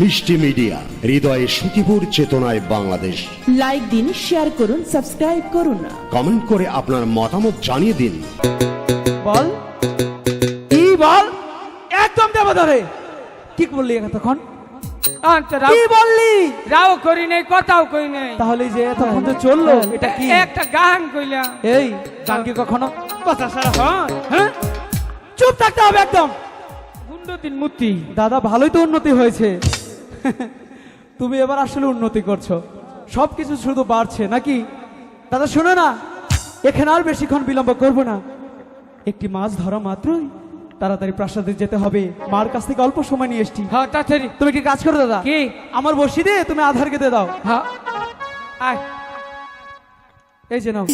মিষ্টি মিডিয়া হৃদয়ে সুখীপুর চেতনায় বাংলাদেশ। লাইক দিন শেয়ার করুন সাবস্ক্রাইব করুন কমেন্ট করে আপনার মতামত জানিয়ে দিন। বল। কি বল? একদম দেব ধরে। কি বললি তখন কি বললি? রাও করি নাই কথাও কই নাই। তাহলে যে এতক্ষণ তো চলল এটা কি? একটা গান কইলাম। এই গান কি কখনো? কথা সারা হ্যাঁ। চুপ থাকতে হবে একদম। গুন্ড দিন মুতি দাদা ভালোই তো উন্নতি হয়েছে। তুমি এবার আসলে উন্নতি করছ। সবকিছু শুধু বাড়ছে নাকি? দাদা শোনো না। এখানে আর বেশিক্ষণ বিলম্ব করব না। একটি মাছ ধরা মাত্রই তাড়াতাড়ি প্রাসাদে যেতে হবে। মার কাছ থেকে অল্প সময় নিয়ে এসছি। হ্যাঁ তাড়াতাড়ি। তুমি কি কাজ করো দাদা? কি? আমার বসি দিয়ে তুমি আধার কেটে দাও। হ্যাঁ। আয়। এই যে নাও।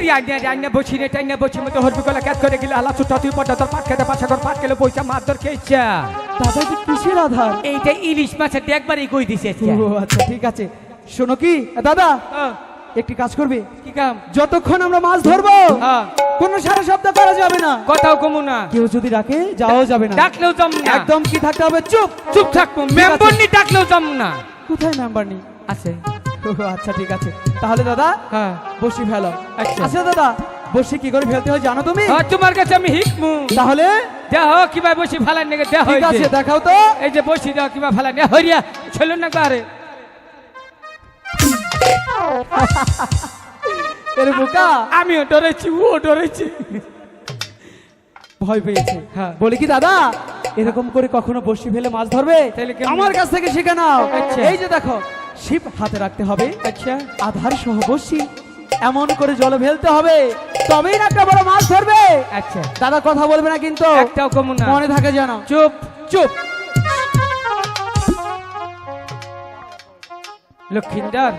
আরে আইনা আইনা বসি রে টাইনা বসি মতো হরবি কলা ক্যাচ করে গেলে আলা ছুটা তুই পটা তোর পাট খেতে পাশা কর পাট খেলে পয়সা মাছ ধর খেয়েছা দাদা কি কিসের আধার? এইটা ইলিশ মাছের একবারই কই দিছে ও আচ্ছা ঠিক আছে। শোনো কি? দাদা একটি কাজ করবে? কি কাম? যতক্ষণ আমরা মাছ ধরবো কোনো সারা শব্দ করা যাবে না। কথাও কমু না। কেউ যদি ডাকে যাওয়া যাবে না। ডাকলেও জম না। একদম কি থাকতে হবে? চুপ চুপ। থাকব। মেম্বার নি ডাকলেও জম না। কোথায় মেম্বার নেই আছে আচ্ছা ঠিক আছে। তাহলে দাদা হ্যাঁ। বসি ফেলো। আচ্ছা। দাদা বসি কি করে ফেলতে হয় জানো তুমি? হ্যাঁ তোমার কাছে আমি হিকমু। তাহলে? দেহ কিবা বসি ফালান নেগে দেহ ঠিক আছে দেখাও তো। এই যে বসি দেহ কিবা ফালান নে হরিয়া ছিল না কারে? এর বোকা। আমিও ডরেছি ও ডরেছি। ভয় পেয়েছে। হ্যাঁ। বলি কি দাদা এরকম করে কখনো বসি ফেলে মাছ ধরবে? আমার কাছ থেকে শিখে নাও। আচ্ছা। এই যে দেখো শিব হাতে রাখতে হবে। আচ্ছা। আধার সহ বসি। এমন করে জল ফেলতে হবে তবেই না একটা বড় মাছ ধরবে। আচ্ছা। দাদা কথা বলবে না কিন্তু। একটাও কমু না। মনে থাকে যেন। চুপ। চুপ। লক্ষিন্দর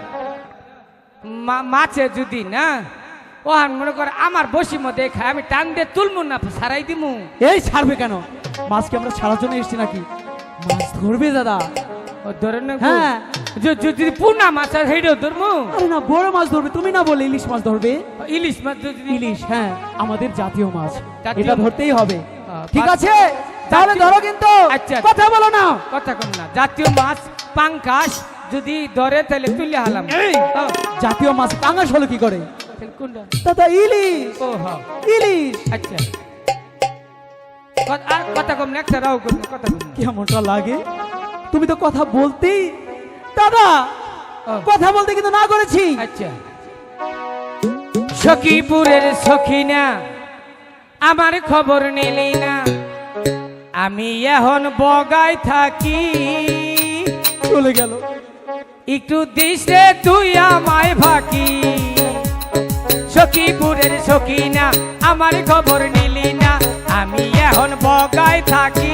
মাছে যদি না ও মনে করে আমার বসি মধ্যে খায় আমি টান দিয়ে তুলমু না সারাই দিমু। এই ছাড়বে কেন? মাছকে আমরা ছাড়ার জন্য এসেছি নাকি? মাছ ধরবে দাদা। ও ধরে না হ্যাঁ। যদি পুনা মাছ আর হেডেও ধরমু? আরে না বড় মাছ ধরবে তুমি না বলে ইলিশ মাছ ধরবে? ইলিশ মাছ যদি ইলিশ হ্যাঁ আমাদের জাতীয় মাছ। এটা ধরতেই হবে। ঠিক আছে? তাহলে ধরো কিন্তু। আচ্ছা। কথা বলো না। কথা কম না। জাতীয় মাছ পাঙ্কাশ যদি ধরে তাহলে তুলে হালাম। জাতীয় মাছ পাঙাশ হলো কি করে? দাদা ইলিশ। ও হ্যাঁ। ইলিশ। আচ্ছা। আর কথা কম না একটা রাও কম কথা। কেমনটা লাগে? তুমি তো কথা বলতেই দাদা কথা বলতে কিন্তু না করেছি। আচ্ছা। সখীপুরের সখিনা আমার খবর নিলি না। আমি এখন বগাই থাকি। চলে গেল। একটু দিশে তুই আমায় ফাঁকি সখীপুরের সখিনা আমার খবর নিলি না। আমি এখন বগাই থাকি।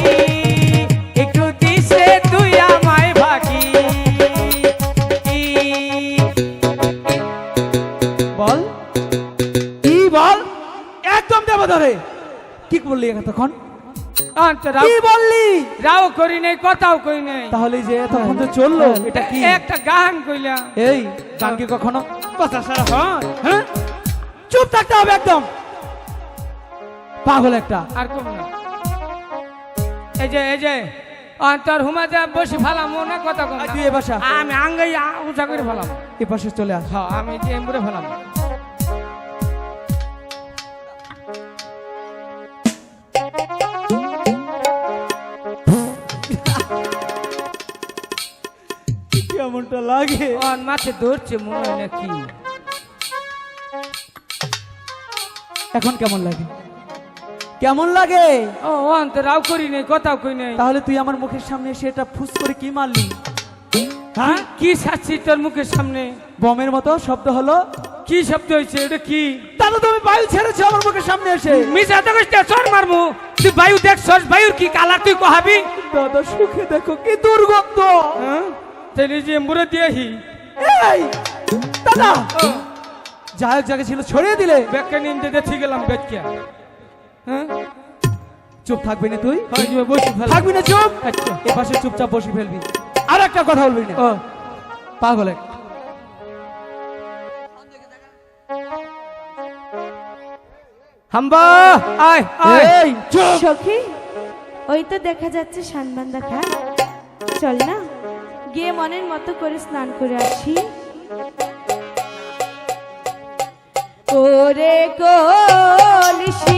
ধরে কি বললি তখন কি বললি? রাও করি নাই কথাও কই নাই। তাহলে যে এতক্ষণ তো চলল এটা কি? একটা গান কইলাম। এই গান কি কখনো? কথা সারা হ্যাঁ। চুপ থাকতে হবে একদম। পাগল একটা। আর কম না। এই যে এই যে অন্তর হুমা যা বসে ফেলাম না কথা কম তুই এ বাসা। আমি আঙ্গাই উঁচা করে ফেলাম। এ পাশে চলে আস হ্যাঁ আমি এমবুরে ফেলাম। কেমনটা লাগে। অন মাছে ধরছে মনে হয় নাকি? এখন কেমন লাগে? কেমন লাগে? ও অন্তর রাও করি নাই কথাও কই নাই। তাহলে তুই আমার মুখের সামনে এসে এটা ফুস করে কি মারলি? হ্যাঁ? কি? সাচ্ছি তোর মুখের সামনে? বমের মতো শব্দ হলো। কি শব্দ হয়েছে? এটা কি? তাহলে তুমি বায়ু ছেড়েছো আমার মুখের সামনে এসে। মিশা তো কইতে চর মারমু। তুই বায়ু দেখছস বায়ুর কি কালার তুই কহাবি? দাদা সুখে দেখো কি দুর্গন্ধ। হ্যাঁ? দিয়েহি। এই দাদা! যা এক জায়গায় ছিল ছড়িয়ে দিলে। ব্যাগকে নিয়ে যেতে ঠিক গেলাম ব্যাগকে হ্যাঁ? চুপ থাকবি না তুই? বসে ফেলা। থাকবি না চুপ? আচ্ছা এ পাশে চুপচাপ বসে ফেলবি। আর একটা কথা বলবি না। ও। পাগল এক। হাম্বা! আয় আয়। সখী ওই তো দেখা যাচ্ছে সানবান্দা ঘাট চল না। গিয়ে মনের মতো করে স্নান করে আসি। ওরে কলসি